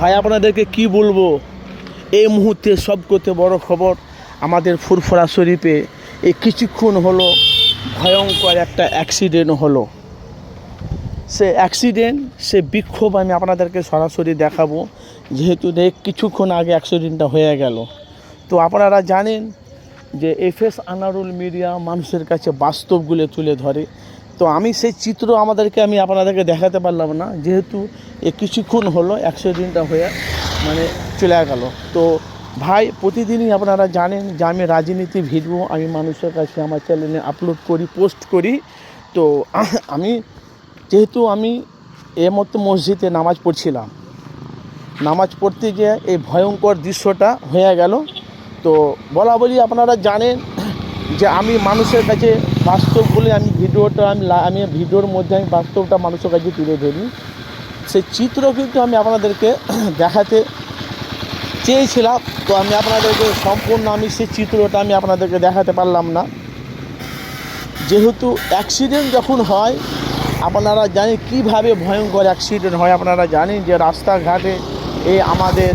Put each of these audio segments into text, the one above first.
ভাই, আপনাদেরকে কি বলব? এই মুহূর্তে সব করতে বড় খবর আমাদের ফুরফুরা শরীফে এই কিছুক্ষণ হলো ভয়ঙ্কর একটা অ্যাক্সিডেন্ট হলো। সে অ্যাক্সিডেন্ট সে বিক্ষোভ আমি আপনাদেরকে সরাসরি দেখাবো, যেহেতু দেখ কিছুক্ষণ আগে অ্যাক্সিডেন্টটা হয়ে গেল। তো আপনারা জানেন যে এফএস আনারুল মিডিয়া মানুষের কাছে বাস্তবগুলো তুলে ধরে। তো আমি সেই চিত্র আমাদেরকে, আমি আপনাদেরকে দেখাতে পারলাম না, যেহেতু এ কিছুক্ষণ হলো অ্যাক্সিডেন্টটা হয়ে মানে চলে গেল। তো ভাই, প্রতিদিনই আপনারা জানেন যে আমি রাজনীতি ভিডিও আমি মানুষের কাছে আমার চ্যানেলে আপলোড করি পোস্ট করি। তো আমি যেহেতু আমি এর মতো মসজিদে নামাজ পড়ছিলাম, নামাজ পড়তে গিয়ে এই ভয়ঙ্কর দৃশ্যটা হয়ে গেল। তো বলা বলি আপনারা জানেন যে আমি মানুষের কাছে বাস্তব বলে আমি ভিডিওটা, আমি আমি ভিডিওর মধ্যে আমি বাস্তবটা মানুষের কাছে তুলে ধরি। সেই চিত্র কিন্তু আমি আপনাদেরকে দেখাতে চেয়েছিলাম। তো আমি আপনাদেরকে সম্পূর্ণ আমি সেই চিত্রটা আমি আপনাদেরকে দেখাতে পারলাম না। যেহেতু অ্যাক্সিডেন্ট যখন হয়, আপনারা জানেন কীভাবে ভয়ঙ্কর অ্যাক্সিডেন্ট হয়। আপনারা জানেন যে রাস্তাঘাটে এই আমাদের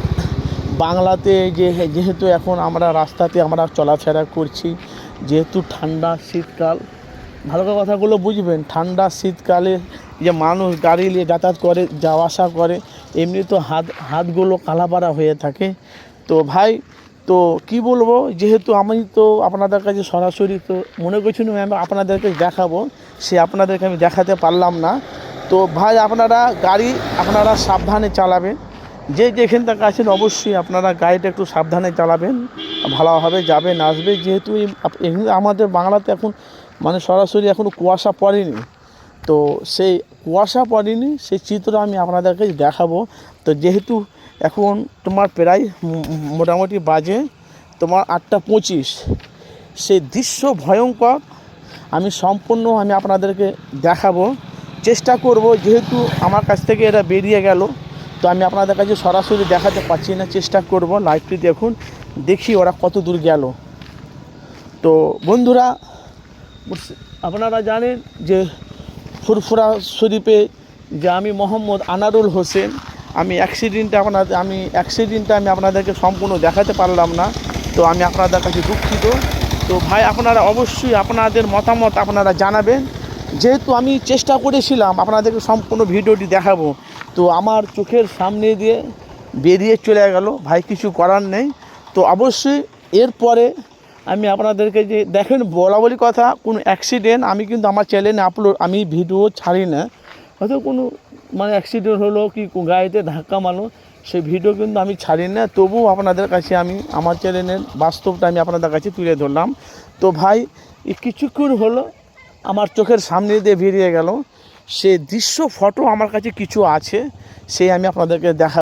বাংলাতে যে যেহেতু এখন আমরা রাস্তাতে আমরা চলাফেরা করছি, যেহেতু ঠান্ডা শীতকাল, ভালো কথাগুলো বুঝবেন। ঠান্ডা শীতকালে যে মানুষ গাড়ি নিয়ে যাতায়াত করে যাওয়া আসা করে, এমনি তো হাত, হাতগুলো কালাপাড়া হয়ে থাকে। তো ভাই, তো কি বলব, যেহেতু আমি তো আপনাদের কাছে সরাসরি তো মনে করছিলাম আমি আপনাদেরকে দেখাবো, সে আপনাদেরকে আমি দেখাতে পারলাম না। তো ভাই, আপনারা গাড়ি আপনারা সাবধানে চালাবেন। যে যেখান থেকে আছেন অবশ্যই আপনারা গাড়িটা একটু সাবধানে চালাবেন, ভালোভাবে যাবেন আসবে যেহেতু আমাদের বাংলাতে এখন মানে সরাসরি এখনও কুয়াশা পড়েনি। তো সেই কুয়াশা পড়েনি, সেই চিত্র আমি আপনাদেরকে দেখাবো। তো যেহেতু এখন তোমার প্রায় মোটামুটি বাজে, তোমার আটটা পঁচিশ, সেই দৃশ্য ভয়ঙ্কর। আমি সম্পূর্ণ আমি আপনাদেরকে দেখাবো। চেষ্টা করব, যেহেতু আমার কাছ থেকে এটা বেরিয়ে গেল, তো আমি আপনাদের কাছে সরাসরি দেখাতে পারছি না। চেষ্টা করব লাইভটি দেখুন, দেখি ওরা কত দূর গেল। তো বন্ধুরা, আপনারা জানেন যে ফুরফুরা শরীফে যে আমি মোহাম্মদ আনারুল হোসেন, আমি অ্যাক্সিডেন্টটা আপনাদের, আমি অ্যাক্সিডেন্টটা আমি আপনাদেরকে সম্পূর্ণ দেখাতে পারলাম না, তো আমি আপনাদের কাছে দুঃখিত। তো ভাই, আপনারা অবশ্যই আপনাদের মতামত আপনারা জানাবেন। যেহেতু আমি চেষ্টা করেছিলাম আপনাদেরকে সম্পূর্ণ ভিডিওটি দেখাবো, তো আমার চোখের সামনে দিয়ে বেরিয়ে চলে গেল। ভাই, কিছু করার নেই। তো অবশ্যই এরপরে আমি আপনাদেরকে যে দেখেন, বলা বলি কথা, কোনো অ্যাক্সিডেন্ট আমি কিন্তু আমার চ্যানেলে আপলোড আমি ভিডিও ছাড়ি না। হয়তো কোনো মানে অ্যাক্সিডেন্ট হলো কি গাড়িতে ধাক্কা মারলো, সেই ভিডিও কিন্তু আমি ছাড়ি না। তবুও আপনাদের কাছে আমি, আমার চ্যানেলের বাস্তবটা আমি আপনাদের কাছে তুলে ধরলাম। তো ভাই কিছুক্ষণ হলো, আমার চোখের সামনে দিয়ে বেরিয়ে গেল। সে দৃশ্য ফটো আমার কাছে কিছু আছে, সেই আমি আপনাদেরকে দেখা